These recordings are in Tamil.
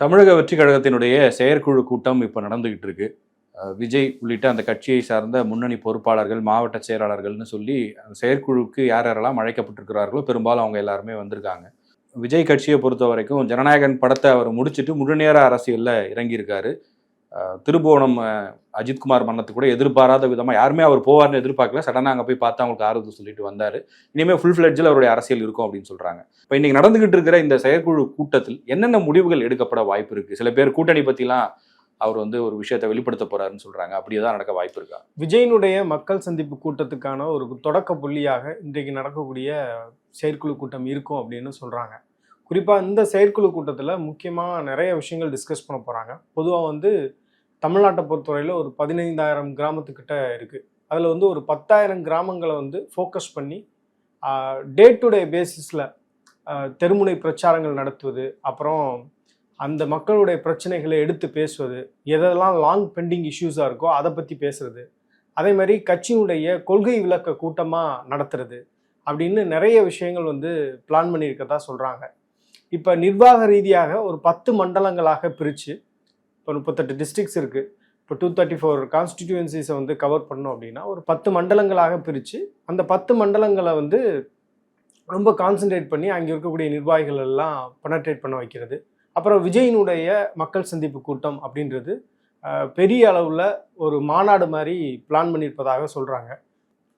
தமிழக வெற்றி கழகத்தினுடைய செயற்குழு கூட்டம் இப்போ நடந்துகிட்டு இருக்கு விஜய் உள்ளிட்ட அந்த கட்சியை சார்ந்த முன்னணி பொறுப்பாளர்கள் மாவட்ட செயலாளர்கள்னு சொல்லி அந்த செயற்குழுவுக்கு யார் யாரெல்லாம் அழைக்கப்பட்டிருக்கிறார்களோ பெரும்பாலும் அவங்க எல்லாருமே வந்திருக்காங்க. விஜய் கட்சியை பொறுத்த வரைக்கும் ஜனநாயகன் படத்தை அவர் முடிச்சிட்டு முழுநேர அரசியலில் இறங்கியிருக்காரு. திருபுவனம் அஜித்குமார் மன்னத்துக்கு கூட எதிர்பாராத விதமாக யாருமே அவர் போவார்னு எதிர்பார்க்கல. சடனாக அங்கே போய் பார்த்தா அவங்களுக்கு ஆறுதல் சொல்லிட்டு வந்தார். இனிமேல் ஃபுல் ஃப்ளெட்ஜில் அவருடைய அரசியல் இருக்கும் அப்படின்னு சொல்கிறாங்க இப்போ இன்றைக்கி நடந்துகிட்டு இருக்கிற இந்த செயற்குழு கூட்டத்தில் என்னென்ன முடிவுகள் எடுக்கப்பட வாய்ப்பு இருக்குது சில பேர் கூட்டணி பற்றிலாம் அவர் வந்து ஒரு விஷயத்தை வெளிப்படுத்த போறாருன்னு சொல்றாங்க. அப்படியே தான் நடக்க வாய்ப்பு இருக்கா? விஜயனுடைய மக்கள் சந்திப்பு கூட்டத்துக்கான ஒரு தொடக்க புள்ளியாக இன்றைக்கு நடக்கக்கூடிய செயற்குழு கூட்டம் இருக்கும் அப்படின்னு சொல்கிறாங்க குறிப்பாக இந்த செயற்குழு கூட்டத்தில் முக்கியமாக நிறைய விஷயங்கள் டிஸ்கஸ் பண்ண போகிறாங்க பொதுவாக வந்து தமிழ்நாட்டை பொறுத்தவரையில் ஒரு பதினைந்தாயிரம் கிராமத்துக்கிட்ட இருக்குது அதில் வந்து ஒரு பத்தாயிரம் கிராமங்களை வந்து ஃபோக்கஸ் பண்ணி டே டு டே பேசிஸில் தெருமுனை பிரச்சாரங்கள் நடத்துவது அப்புறம் அந்த மக்களுடைய பிரச்சனைகளை எடுத்து பேசுவது எதெல்லாம் லாங் பெண்டிங் இஷ்யூஸாக இருக்கோ அதை பற்றி பேசுறது அதே மாதிரி கட்சியினுடைய கொள்கை விளக்க கூட்டமாக நடத்துறது அப்படின்னு நிறைய விஷயங்கள் வந்து பிளான் பண்ணியிருக்கதா சொல்கிறாங்க இப்போ நிர்வாக ரீதியாக ஒரு பத்து மண்டலங்களாக பிரித்து இப்போ முப்பத்தெட்டு டிஸ்ட்ரிக்ஸ் இருக்குது இப்போ டூ தேர்ட்டி ஃபோர் கான்ஸ்டிடியூன்சிஸை வந்து கவர் பண்ணோம் அப்படின்னா ஒரு பத்து மண்டலங்களாக பிரித்து அந்த பத்து மண்டலங்களை வந்து ரொம்ப கான்சென்ட்ரேட் பண்ணி அங்கே இருக்கக்கூடிய நிர்வாகிகள் எல்லாம் பெனட்ரேட் பண்ண வைக்கிறது. அப்புறம் விஜயினுடைய மக்கள் சந்திப்பு கூட்டம் அப்படின்றது பெரிய அளவில் ஒரு மாநாடு மாதிரி பிளான் பண்ணியிருப்பதாக சொல்கிறாங்க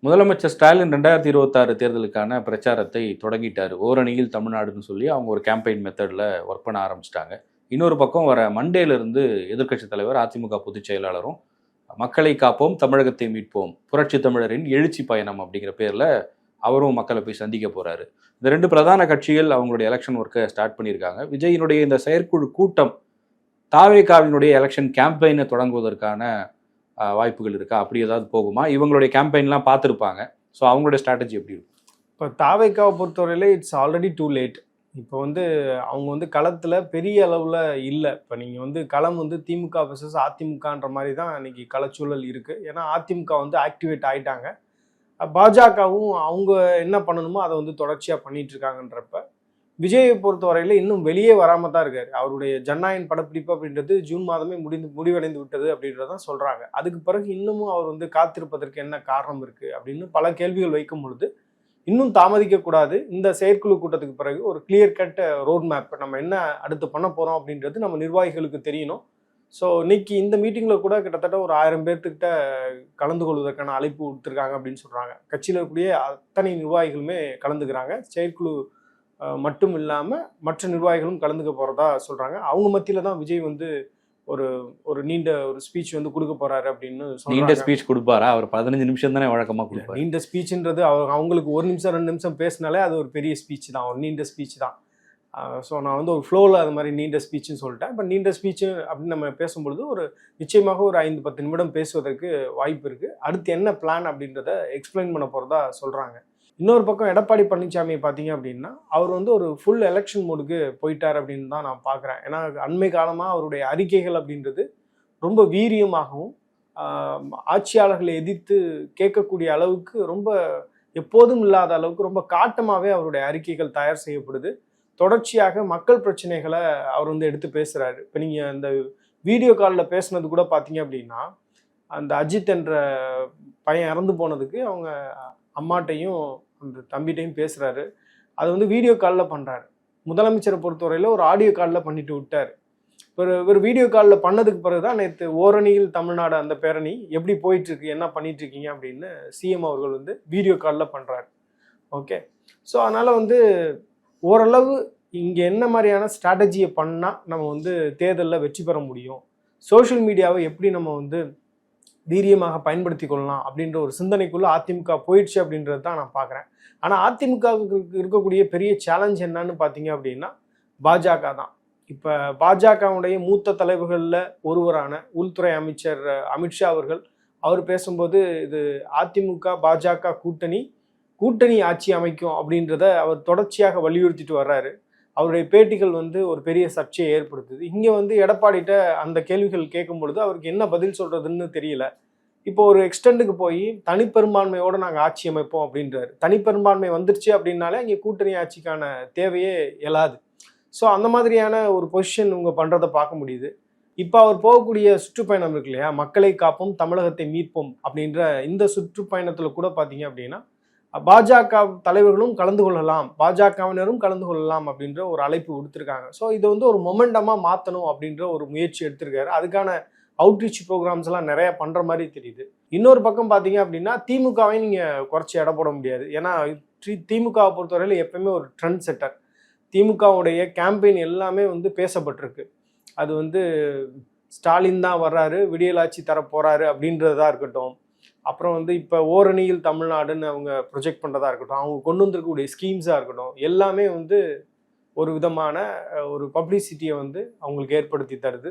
முதலமைச்சர் ஸ்டாலின் ரெண்டாயிரத்தி இருபத்தாறு தேர்தலுக்கான பிரச்சாரத்தை தொடங்கிட்டார். ஓரணியில் தமிழ்நாடுன்னு சொல்லி அவங்க ஒரு கேம்பெயின் மெத்தடில் ஒர்க் பண்ண ஆரம்பிச்சிட்டாங்க. இன்னொரு பக்கம் வர மண்டேலேருந்து எதிர்க்கட்சித் எதிர்க்கட்சி தலைவர் அதிமுக பொதுச் செயலாளரும் மக்களை காப்போம் தமிழகத்தை மீட்போம் புரட்சி தமிழரின் எழுச்சி பயணம் அப்படிங்கிற பேரில் அவரும் மக்களை போய் சந்திக்க போகிறாரு இந்த ரெண்டு பிரதான கட்சிகள் அவங்களுடைய எலெக்ஷன் ஒர்க்கை ஸ்டார்ட் பண்ணியிருக்காங்க. விஜயினுடைய இந்த செயற்குழு கூட்டம் தாவேகாவினுடைய எலெக்ஷன் கேம்பெயினை தொடங்குவதற்கான வாய்ப்புகள் இருக்கா? அப்படி ஏதாவது போகுமா? இவங்களுடைய கேம்பெயின்லாம் பார்த்துருப்பாங்க. ஸோ அவங்களுடைய ஸ்ட்ராட்டஜி எப்படி இருக்கும்? இப்போ தாவேக்காவை பொறுத்தவரையில இட்ஸ் ஆல்ரெடி டூ லேட் இப்போ வந்து அவங்க வந்து களத்தில் பெரிய அளவில் இல்லை. இப்போ நீங்கள் வந்து களம் வந்து திமுக வர்சஸ் அதிமுகன்ற மாதிரி தான் இன்னைக்கு களச்சூழல் இருக்குது ஏன்னா அதிமுக வந்து ஆக்டிவேட் ஆகிட்டாங்க பாஜகவும் அவங்க என்ன பண்ணணுமோ அதை வந்து தொடர்ச்சியாக பண்ணிகிட்ருக்காங்கன்றப்ப விஜயை விஜயை பொறுத்தவரையில இன்னும் வெளியே வராமல் தான் இருக்கார். அவருடைய ஜன்னாயன் படப்பிடிப்பு அப்படின்றது ஜூன் மாதமே முடிந்து முடிவடைந்து விட்டது அப்படின்றதான் சொல்கிறாங்க அதுக்கு பிறகு இன்னமும் அவர் வந்து காத்திருப்பதற்கு என்ன காரணம் இருக்குது அப்படின்னு பல கேள்விகள் வைக்கும் பொழுது இன்னும் தாமதிக்கக்கூடாது. இந்த செயற்குழு கூட்டத்துக்கு பிறகு ஒரு கிளியர் கட் ரோட் மேப் நம்ம என்ன அடுத்து பண்ண போகிறோம் அப்படின்றது நம்ம நிர்வாகிகளுக்கு தெரியணும். ஸோ இன்னைக்கு இந்த மீட்டிங்கில் கூட கிட்டத்தட்ட ஒரு ஆயிரம் பேர்த்துக்கிட்ட கலந்து கொள்வதற்கான அழைப்பு கொடுத்துருக்காங்க அப்படின்னு சொல்கிறாங்க கட்சியில் இருக்கக்கூடிய அத்தனை நிர்வாகிகளுமே கலந்துக்கிறாங்க. செயற்குழு மட்டும் இல்லாமல் மற்ற நிர்வாகிகளும் கலந்துக்க போகிறதா சொல்கிறாங்க அவங்க மத்தியில் தான் விஜய் வந்து ஒரு ஒரு நீண்ட ஒரு ஸ்பீச் வந்து கொடுக்க போறாரு அப்படின்னு நீண்ட ஸ்பீச் கொடுப்பாரா? அவர் பதினஞ்சு நிமிஷம் தானே வழக்கமாக கொடுப்பாரு. நீண்ட ஸ்பீச்ன்றது அவங்க அவங்களுக்கு ஒரு நிமிஷம் ரெண்டு நிமிஷம் பேசினாலே அது ஒரு பெரிய ஸ்பீச் தான். ஒரு நீண்ட ஸ்பீச் தான். ஸோ நான் வந்து ஒரு ஃப்ளோவில் அது மாதிரி நீண்ட ஸ்பீச்சுன்னு சொல்லிட்டேன். இப்போ நீண்ட ஸ்பீச்சு அப்படின்னு நம்ம பேசும்பொழுது ஒரு நிச்சயமாக ஒரு ஐந்து பத்து நிமிடம் பேசுவதற்கு வாய்ப்பு இருக்குது அடுத்து என்ன பிளான் அப்படின்றத எக்ஸ்பிளைன் பண்ண போகிறதா சொல்கிறாங்க இன்னொரு பக்கம் எடப்பாடி பழனிசாமி பார்த்தீங்க அப்படின்னா அவர் வந்து ஒரு ஃபுல் எலெக்ஷன் மோடுக்கு போயிட்டார் அப்படின்னு தான் நான் பார்க்குறேன். ஏன்னா அண்மை காலமாக அவருடைய அறிக்கைகள் அப்படின்றது ரொம்ப வீரியமாகவும் ஆட்சியாளர்களை எதிர்த்து கேட்கக்கூடிய அளவுக்கு ரொம்ப எப்போதும் இல்லாத அளவுக்கு ரொம்ப காட்டமாகவே அவருடைய அறிக்கைகள் தயார் செய்யப்படுது. தொடர்ச்சியாக மக்கள் பிரச்சனைகளை அவர் வந்து எடுத்து பேசுகிறாரு இப்போ நீங்கள் அந்த வீடியோ காலில் பேசுனது கூட பார்த்தீங்க அப்படின்னா அந்த அஜித் என்ற பையன் இறந்து போனதுக்கு அவங்க அம்மாட்டையும் அந்த தம்பிகிட்டையும் பேசுகிறாரு அது வந்து வீடியோ காலில் பண்ணுறாரு முதலமைச்சரை பொறுத்தவரையில் ஒரு ஆடியோ காலில் பண்ணிட்டு விட்டார். ஒரு ஒரு வீடியோ காலில் பண்ணதுக்கு பிறகு தான் நேற்று ஓரணியில் தமிழ்நாடு அந்த பேரணி எப்படி போயிட்டுருக்கு என்ன பண்ணிட்டுருக்கீங்க அப்படின்னு சிஎம் அவர்கள் வந்து வீடியோ காலில் பண்ணுறாரு ஓகே ஸோ அதனால் வந்து ஓரளவு இங்கே என்ன மாதிரியான ஸ்ட்ராட்டஜியை பண்ணால் நம்ம வந்து தேர்தலில் வெற்றி பெற முடியும்? சோஷியல் மீடியாவை எப்படி நம்ம வந்து தீரியமாக பயன்படுத்தி கொள்ளலாம் அப்படின்ற ஒரு சிந்தனைக்குள்ளே அதிமுக போயிடுச்சு அப்படின்றது தான் நான் பார்க்குறேன். ஆனால் அதிமுகவுக்கு இருக்கக்கூடிய பெரிய சேலஞ்ச் என்னன்னு பார்த்தீங்க அப்படின்னா பாஜக தான். இப்போ பாஜகவுடைய மூத்த தலைவர்களில் ஒருவரான உள்துறை அமைச்சர் அமித்ஷா அவர்கள் அவர் பேசும்போது இது அதிமுக பாஜக கூட்டணி கூட்டணி ஆட்சி அமைக்கும் அப்படின்றத அவர் தொடர்ச்சியாக வலியுறுத்திட்டு வர்றாரு. அவருடைய பேட்டிகள் வந்து ஒரு பெரிய சர்ச்சையை ஏற்படுத்துது. இங்கே வந்து எடப்பாடிட்ட அந்த கேள்விகள் கேட்கும் பொழுது அவருக்கு என்ன பதில் சொல்கிறதுன்னு தெரியல. இப்போ ஒரு எக்ஸ்டெண்டுக்கு போய் தனிப்பெரும்பான்மையோடு நாங்கள் ஆட்சி அமைப்போம் அப்படின்றாரு. தனிப்பெரும்பான்மை வந்துருச்சு அப்படின்னாலே இங்கே கூட்டணி ஆட்சிக்கான தேவையே எழாது ஸோ அந்த மாதிரியான ஒரு பொசிஷன் இவங்க பண்ணுறதை பார்க்க முடியுது. இப்போ அவர் போகக்கூடிய சுற்றுப்பயணம் இருக்கு இல்லையா? மக்களை காப்போம் தமிழகத்தை மீட்போம் அப்படின்ற இந்த சுற்றுப்பயணத்தில் கூட பார்த்தீங்க அப்படின்னா பாஜக தலைவர்களும் கலந்து கொள்ளலாம் பாஜகவினரும் கலந்து கொள்ளலாம் அப்படின்ற ஒரு அழைப்பு கொடுத்துருக்காங்க ஸோ இதை வந்து ஒரு மொமெண்டமாக மாற்றணும் அப்படின்ற ஒரு முயற்சி எடுத்திருக்காரு. அதுக்கான அவுட்ரீச் ப்ரோக்ராம்ஸ் எல்லாம் நிறைய பண்ணுற மாதிரி தெரியுது. இன்னொரு பக்கம் பார்த்தீங்க அப்படின்னா திமுகவை நீங்கள் குறைச்சி எடை போட முடியாது. ஏன்னா திமுகவை பொறுத்தவரையில் எப்பயுமே ஒரு ட்ரெண்ட் செட்டர் திமுகவுடைய கேம்பெயின் எல்லாமே வந்து பேசப்பட்டிருக்கு. அது வந்து ஸ்டாலின் தான் வர்றாரு விடியலாட்சி தர போகிறாரு அப்படின்றதா இருக்கட்டும். அப்புறம் வந்து இப்போ ஓரணியில் தமிழ்நாடுன்னு அவங்க ப்ரொஜெக்ட் பண்ணுறதா இருக்கட்டும் அவங்க கொண்டு வந்திருக்கக்கூடிய ஸ்கீம்ஸாக இருக்கட்டும் எல்லாமே வந்து ஒரு விதமான ஒரு பப்ளிசிட்டியை வந்து அவங்களுக்கு ஏற்படுத்தி தருது.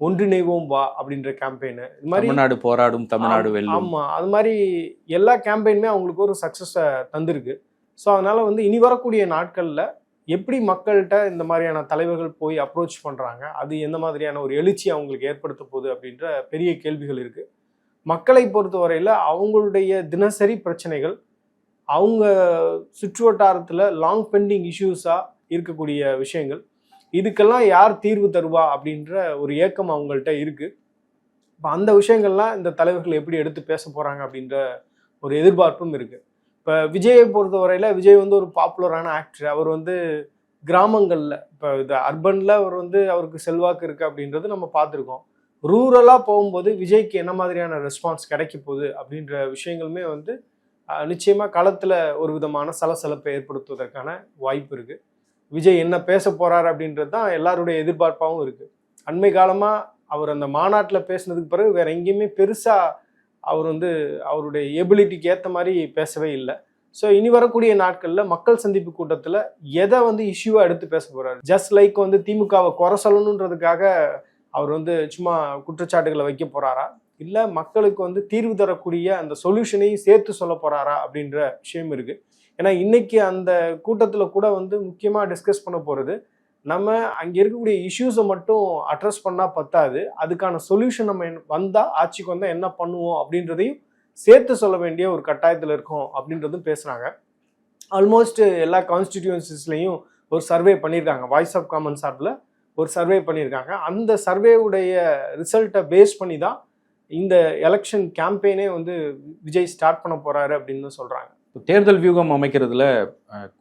ஒன்றிணைவோம் வா அப்படின்ற கேம்பெயின் இது மாதிரி தமிழ்நாடு போராடும் தமிழ்நாடு வெல்லும். ஆமா. அது மாதிரி எல்லா கேம்பெயினுமே அவங்களுக்கு ஒரு சக்ஸஸை தந்திருக்கு. ஸோ அதனால வந்து இனி வரக்கூடிய நாட்கள்ல எப்படி மக்கள்கிட்ட இந்த மாதிரியான தலைவர்கள் போய் அப்ரோச் பண்றாங்க அது எந்த மாதிரியான ஒரு எழுச்சி அவங்களுக்கு ஏற்படுத்த போகுது அப்படின்ற பெரிய கேள்விகள் இருக்கு. மக்களை பொறுத்தவரையில் அவங்களுடைய தினசரி பிரச்சனைகள் அவங்க சுற்றுவட்டாரத்தில் லாங் பெண்டிங் இஷ்யூஸாக இருக்கக்கூடிய விஷயங்கள். இதுக்கெல்லாம் யார் தீர்வு தருவா அப்படின்ற ஒரு ஏக்கம் அவங்கள்ட்ட இருக்கு. இப்போ அந்த விஷயங்கள்லாம் இந்த தலைவர்கள் எப்படி எடுத்து பேச போகிறாங்க அப்படின்ற ஒரு எதிர்பார்ப்பும் இருக்குது இப்போ விஜயை பொறுத்தவரையில் விஜய் வந்து ஒரு பாப்புலரான ஆக்டர் அவர் வந்து கிராமங்களில் இப்போ இது அர்பனில் அவர் வந்து அவருக்கு செல்வாக்கு இருக்குது அப்படின்றது நம்ம பார்த்துருக்கோம். ரூரலாக போகும்போது விஜய்க்கு என்ன மாதிரியான ரெஸ்பான்ஸ் கிடைக்க போகுது அப்படின்ற விஷயங்களுமே வந்து நிச்சயமாக களத்தில் ஒரு விதமான சலசலப்பை ஏற்படுத்துவதற்கான வாய்ப்பு இருக்குது விஜய் என்ன பேச போகிறார் அப்படின்றது தான் எல்லாருடைய எதிர்பார்ப்பாகவும் இருக்குது அண்மை காலமாக அவர் அந்த மாநாட்டில் பேசினதுக்கு பிறகு வேற எங்கேயுமே பெருசாக அவர் வந்து அவருடைய எபிலிட்டிக்கு ஏற்ற மாதிரி பேசவே இல்லை. ஸோ இனி வரக்கூடிய நாட்களில் மக்கள் சந்திப்பு கூட்டத்தில் எதை வந்து இஷ்யூவாக எடுத்து பேச போகிறாரு ஜஸ்ட் லைக் வந்து திமுகவை குறை சொல்லணுன்றதுக்காக அவர் வந்து சும்மா குற்றச்சாட்டுகளை வைக்க போறாரா? இல்லை மக்களுக்கு வந்து தீர்வு தரக்கூடிய அந்த சொல்யூஷனையும் சேர்த்து சொல்ல போறாரா அப்படின்ற விஷயம் இருக்கு. ஏன்னா இன்னைக்கு அந்த கூட்டத்தில் கூட வந்து முக்கியமாக டிஸ்கஸ் பண்ண போகிறது நம்ம அங்கே இருக்கக்கூடிய இஷ்யூஸை மட்டும் அட்ரஸ் பண்ணால் பத்தாது. அதுக்கான சொல்யூஷன் நம்ம வந்தால் ஆட்சிக்கு வந்தால் என்ன பண்ணுவோம் அப்படின்றதையும் சேர்த்து சொல்ல வேண்டிய ஒரு கட்டாயத்தில் இருக்கோம் அப்படின்றதும் பேசுகிறாங்க ஆல்மோஸ்ட் எல்லா கான்ஸ்டிடியூன்சிஸ்லையும் ஒரு சர்வே பண்ணியிருக்காங்க வாய்ஸ் ஆஃப் காமன் சார்பில். ஒரு சர்வே பண்ணியிருக்காங்க. அந்த சர்வேவுடைய ரிசல்ட்டை பேஸ் பண்ணி தான் இந்த எலெக்ஷன் கேம்பெயினே வந்து விஜய் ஸ்டார்ட் பண்ண போகிறாரு அப்படின்னு சொல்கிறாங்க தேர்தல் வியூகம் அமைக்கிறதுல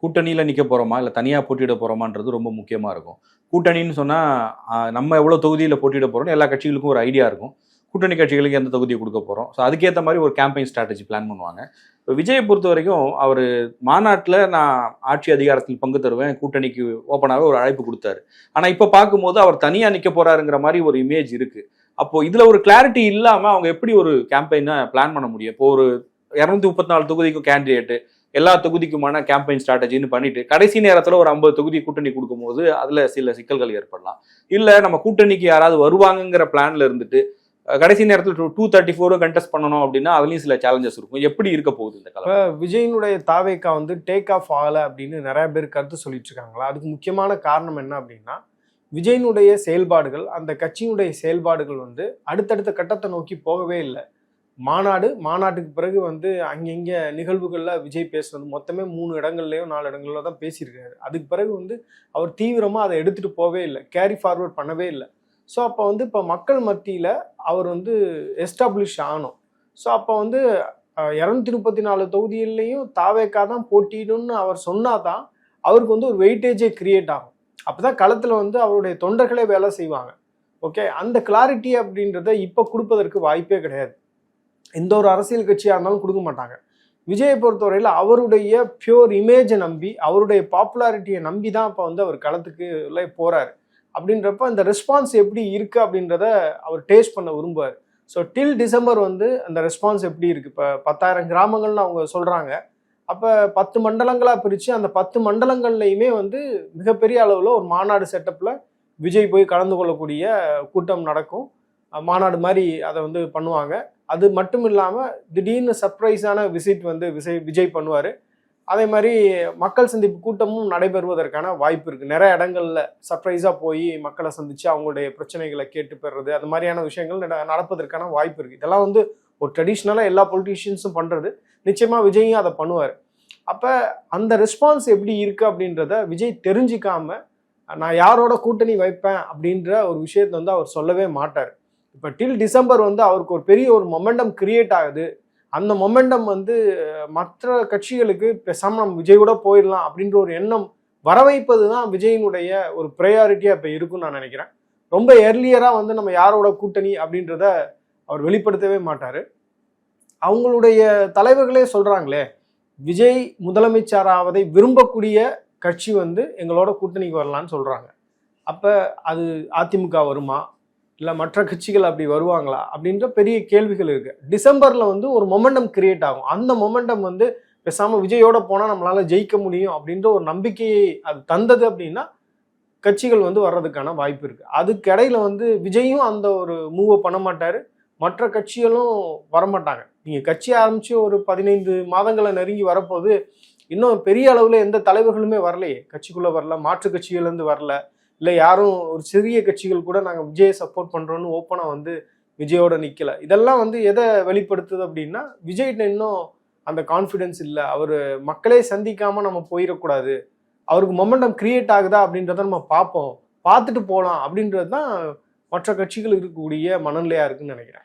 கூட்டணியில் நிற்க போகிறோமா இல்லை தனியாக போட்டியிட போகிறோமான்றது ரொம்ப முக்கியமாக இருக்கும். கூட்டணின்னு சொன்னால் நம்ம எவ்வளோ தொகுதியில் போட்டியிட போகிறோம்னு எல்லா கட்சிகளுக்கும் ஒரு ஐடியா இருக்கும். கூட்டணி கட்சிகளுக்கு எந்த தொகுதியை கொடுக்க போகிறோம் ஸோ அதுக்கேற்ற மாதிரி ஒரு கேம்பெயின் ஸ்ட்ராட்டஜி பிளான் பண்ணுவாங்க. இப்போ விஜயை பொறுத்த வரைக்கும் அவர் மாநாட்டில் நான் ஆட்சி அதிகாரத்தில் பங்கு தருவேன். கூட்டணிக்கு ஓப்பனாகவே ஒரு அழைப்பு கொடுத்தாரு. ஆனால் இப்போ பார்க்கும்போது அவர் தனியாக நிற்க போகிறாருங்கிற மாதிரி ஒரு இமேஜ் இருக்குது அப்போது இதில் ஒரு கிளாரிட்டி இல்லாமல் அவங்க எப்படி ஒரு கேம்பெயினை பிளான் பண்ண முடியும்? இப்போ ஒரு இரநூத்தி முப்பத்தி நாலு தொகுதிக்கும் கேண்டிடேட்டு எல்லா தொகுதிக்குமான கேம்பெயின் ஸ்ட்ராட்டஜின்னு பண்ணிட்டு கடைசி நேரத்தில் ஒரு ஐம்பது தொகுதி கூட்டணி கொடுக்கும்போது அதில் சில சிக்கல்கள் ஏற்படலாம். இல்லை நம்ம கூட்டணிக்கு யாராவது வருவாங்கங்கிற பிளான்ல இருந்துட்டு கடைசி நேரத்தில் டூ தேர்ட்டி ஃபோரும் கண்டெஸ்ட் பண்ணணும் அப்படின்னா அதுலேயும் சில சேலஞ்சஸ் இருக்கும். எப்படி இருக்க போகுது இந்த கலவை விஜயினுடைய தாவேக்கா வந்து டேக் ஆஃப் ஆகலை அப்படின்னு நிறைய பேர் கருத்து சொல்லிட்டு இருக்காங்களா? அதுக்கு முக்கியமான காரணம் என்ன அப்படின்னா விஜயினுடைய செயல்பாடுகள் அந்த கட்சியினுடைய செயல்பாடுகள் வந்து அடுத்தடுத்த கட்டத்தை நோக்கி போகவே இல்லை. மாநாடு மாநாட்டுக்கு பிறகு வந்து அங்கங்கே நிகழ்வுகளில் விஜய் பேசுனது மொத்தமே மூணு இடங்கள்லையோ நாலு இடங்கள்ல தான் பேசியிருக்காரு. அதுக்கு பிறகு வந்து அவர் தீவிரமாக அதை எடுத்துகிட்டு போகவே இல்லை. கேரி ஃபார்வர்ட் பண்ணவே இல்லை. ஸோ அப்போ வந்து இப்போ மக்கள் மத்தியில் அவர் வந்து எஸ்டாப்ளிஷ் ஆகணும். ஸோ அப்போ வந்து இரநூத்தி முப்பத்தி நாலு தொகுதிகள்லையும் தாவேக்கா தான் போட்டியிடும்னு அவர் சொன்னால் தான் அவருக்கு வந்து ஒரு வெயிட்டேஜே கிரியேட் ஆகும். அப்பதான் களத்தில் வந்து அவருடைய தொண்டர்களே வேலை செய்வாங்க. ஓகே அந்த கிளாரிட்டி அப்படின்றத இப்போ கொடுப்பதற்கு வாய்ப்பே கிடையாது. எந்த ஒரு அரசியல் கட்சியாக இருந்தாலும் கொடுக்க மாட்டாங்க. விஜயை பொறுத்தவரையில் அவருடைய பியோர் இமேஜை நம்பி அவருடைய பாப்புலாரிட்டியை நம்பி தான் இப்போ வந்து அவர் களத்துக்கு போகிறாரு அப்படின்றப்ப அந்த ரெஸ்பான்ஸ் எப்படி இருக்குது அப்படின்றத அவர் டேஸ்ட் பண்ண விரும்புவார். ஸோ டில் டிசம்பர் வந்து அந்த ரெஸ்பான்ஸ் எப்படி இருக்குது இப்போ பத்தாயிரம் கிராமங்கள்னு அவங்க சொல்கிறாங்க அப்போ பத்து மண்டலங்களாக பிரித்து அந்த பத்து மண்டலங்கள்லையுமே வந்து மிகப்பெரிய அளவில் ஒரு மாநாடு செட்டப்பில் விஜய் போய் கலந்து கொள்ளக்கூடிய கூட்டம் நடக்கும். மாநாடு மாதிரி அதை வந்து பண்ணுவாங்க. அது மட்டும் இல்லாமல் திடீர்னு சர்ப்ரைஸான விசிட் வந்து விஜய் விஜய் பண்ணுவார். அதே மாதிரி மக்கள் சந்திப்பு கூட்டமும் நடைபெறுவதற்கான வாய்ப்பு இருக்குது நிறைய இடங்களில் சர்ப்ரைஸாக போய் மக்களை சந்தித்து அவங்களுடைய பிரச்சனைகளை கேட்டு பெறுறது அது மாதிரியான விஷயங்கள் நடப்பதற்கான வாய்ப்பு இருக்குது இதெல்லாம் வந்து ஒரு ட்ரெடிஷ்னலாக எல்லா பொலிட்டீஷியன்ஸும் பண்ணுறது நிச்சயமாக விஜயும் அதை பண்ணுவார். அப்போ அந்த ரெஸ்பான்ஸ் எப்படி இருக்குது அப்படின்றத விஜய் தெரிஞ்சிக்காம நான் யாரோட கூட்டணி வைப்பேன்? அப்படின்ற ஒரு விஷயத்தை வந்து அவர் சொல்லவே மாட்டார். இப்போ டில் டிசம்பர் வந்து அவருக்கு ஒரு பெரிய ஒரு மொமெண்டம் கிரியேட் ஆகுது. அந்த மொமெண்டம் வந்து மற்ற கட்சிகளுக்கு பேசாமல் நம்ம விஜயோட போயிடலாம் அப்படின்ற ஒரு எண்ணம் வர வைப்பது தான் விஜயினுடைய ஒரு ப்ரையாரிட்டியாக இப்போ இருக்குன்னு நான் நினைக்கிறேன். ரொம்ப எர்லியராக வந்து நம்ம யாரோட கூட்டணி அப்படின்றத அவர் வெளிப்படுத்தவே மாட்டார். அவங்களுடைய தலைவர்களே சொல்கிறாங்களே விஜய் முதலமைச்சராவதை விரும்பக்கூடிய கட்சி வந்து எங்களோட கூட்டணிக்கு வரலான்னு சொல்கிறாங்க அப்போ அது அதிமுக வருமா? இல்லை மற்ற கட்சிகள் அப்படி வருவாங்களா அப்படின்ற பெரிய கேள்விகள் இருக்கு. டிசம்பரில் வந்து ஒரு மொமெண்டம் கிரியேட் ஆகும். அந்த மொமெண்டம் வந்து பேசாமல் விஜயோட போனால் நம்மளால் ஜெயிக்க முடியும் அப்படின்ற ஒரு நம்பிக்கையை அது தந்தது அப்படின்னா கட்சிகள் வந்து வர்றதுக்கான வாய்ப்பு இருக்குது அதுக்கு இடையில வந்து விஜயும் அந்த ஒரு மூவை பண்ண மாட்டார். மற்ற கட்சிகளும் வரமாட்டாங்க. நீங்கள் கட்சி ஆரம்பித்து ஒரு பதினைந்து மாதங்களை நெருங்கி வரப்போது இன்னும் பெரிய அளவில் எந்த தலைவர்களுமே வரலையே. கட்சிக்குள்ளே வரல மாற்று கட்சிகள்லேருந்து வரல. இல்லை யாரும் ஒரு சிறிய கட்சிகள் கூட நாங்கள் விஜயை சப்போர்ட் பண்ணுறோன்னு ஓப்பனாக வந்து விஜயோட நிற்கல இதெல்லாம் வந்து எதை வெளிப்படுத்துது அப்படின்னா விஜய்கிட்ட இன்னும் அந்த கான்ஃபிடென்ஸ் இல்லை. அவர் மக்களே சந்திக்காமல் நம்ம போயிடக்கூடாது. அவருக்கு மொமெண்டம் கிரியேட் ஆகுதா அப்படின்றத நம்ம பார்ப்போம். பார்த்துட்டு போகலாம் அப்படின்றது தான் மற்ற கட்சிகள் இருக்கக்கூடிய மனநிலையாக இருக்குன்னு நினைக்கிறேன்.